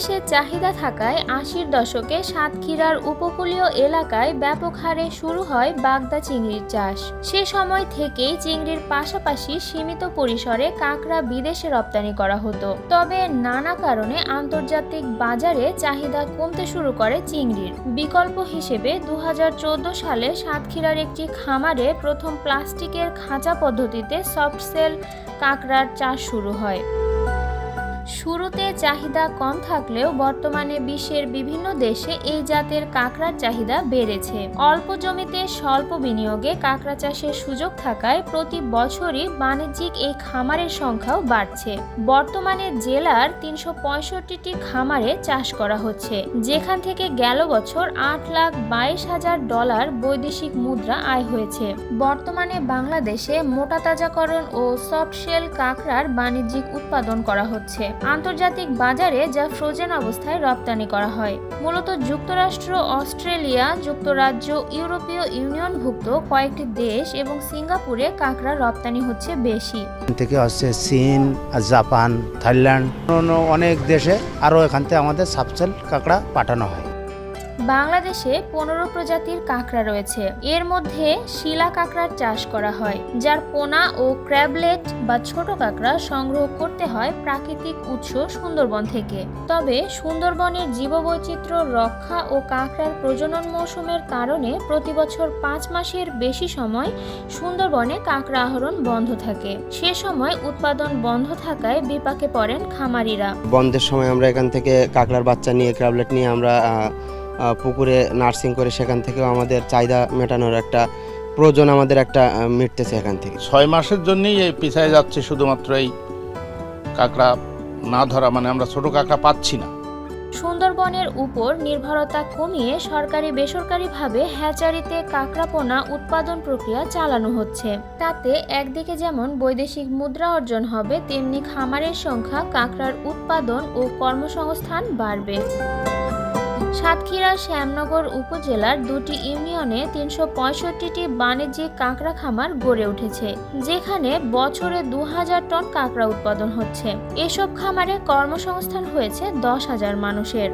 ইলিশের চাহিদা থাকায় আশির দশকে সাতক্ষীরার উপকূলীয় এলাকায় ব্যাপক হারে শুরু হয় বাগদা চিংড়ির চাষ। সে সময় থেকেই চিংড়ির পাশাপাশি সীমিত পরিসরে কাঁকড়া বিদেশে রপ্তানি করা হতো। তবে নানা কারণে আন্তর্জাতিক বাজারে চাহিদা কমতে শুরু করে চিংড়ির। বিকল্প হিসেবে দু হাজার চোদ্দ সালে সাতক্ষীরার একটি খামারে প্রথম প্লাস্টিকের খাঁচা পদ্ধতিতে সফট সেল কাঁকড়ার চাষ শুরু হয়। শুরুতে চাহিদা কম থাকলেও বর্তমানে বিশ্বের বিভিন্ন দেশে এই জাতের কাঁকড়ার চাহিদা বেড়েছে। অল্প জমিতে স্বল্প বিনিয়োগে কাঁকড়া চাষের সুযোগ থাকায় প্রতি বছরই বাণিজ্যিক এই খামারের সংখ্যাও বাড়ছে। বর্তমানে জেলার তিনশো পঁয়ষট্টিটি খামারে চাষ করা হচ্ছে, যেখান থেকে গেল বছর আট লাখ বাইশ হাজার ডলার বৈদেশিক মুদ্রা আয় হয়েছে। বর্তমানে বাংলাদেশে মোটা তাজাকরণ ও সফট শেল কাঁকড়ার বাণিজ্যিক উৎপাদন করা হচ্ছে। আন্তর্জাতিক বাজারে যা ফ্রোজেন অবস্থায় রপ্তানি করা হয়। মূলত যুক্তরাষ্ট্র, অস্ট্রেলিয়া, যুক্তরাজ্য, ইউরোপীয় ইউনিয়নভুক্ত কয়েকটি দেশ এবং সিঙ্গাপুরে কাঁকড়া রপ্তানি হচ্ছে বেশি। থেকে আসছে চীন, জাপান, থাইল্যান্ড অনেক দেশে আরও এখান থেকে আমাদের সাবসেল কাঁকড়া পাঠানো হয়। বাংলাদেশে পনেরো প্রজাতির কাঁকড়া রয়েছে। এর মধ্যে শিলা কাঁকড়ার চাষ করা হয়, যার পোনা ও ক্র্যাবলেট বা ছোট কাঁকড়া সংগ্রহ করতে হয় প্রাকৃতিক উৎস সুন্দরবন থেকে। তবে সুন্দরবনের জীববৈচিত্র্য রক্ষা ও কাঁকড়ার প্রজনন মৌসুমের কারণে প্রতি বছর পাঁচ মাসের বেশি সময় সুন্দরবনে কাঁকড়া আহরণ বন্ধ থাকে। সে সময় উৎপাদন বন্ধ থাকায় বিপাকে পড়েন খামারিরা। বন্ধের সময় আমরা এখান থেকে কাঁকড়ার বাচ্চা নিয়ে ক্রাবলেট নিয়ে আমরা পুকুরে নার্সিং করে সেখান থেকেও আমাদের চাহিদা মেটানোর একটা প্রয়োজন আমাদের একটা মিটতেছে এখান থেকে। ছয় মাসের জন্যই এই পিছায় যাচ্ছে শুধুমাত্র এই কাঁকড়া না ধরা মানে আমরা ছোট কাঁকড়া পাচ্ছি না। সুন্দরবনের উপর নির্ভরতা কমিয়ে সরকারি বেসরকারিভাবে হ্যাচারিতে কাঁকড়া পোনা উৎপাদন প্রক্রিয়া চালানো হচ্ছে। তাতে একদিকে যেমন বৈদেশিক মুদ্রা অর্জন হবে তেমনি খামারের সংখ্যা কাঁকড়ার উৎপাদন ও কর্মসংস্থান বাড়বে। সাতক্ষীরা শ্যামনগর উপজেলার দুটি ইউনিয়নে তিনশো পঁয়ষট্টিটি বাণিজ্যিক কাঁকড়া খামার গড়ে উঠেছে, যেখানে বছরে দু হাজার টন কাঁকড়া উৎপাদন হচ্ছে। এসব খামারে কর্মসংস্থান হয়েছে দশ হাজার মানুষের।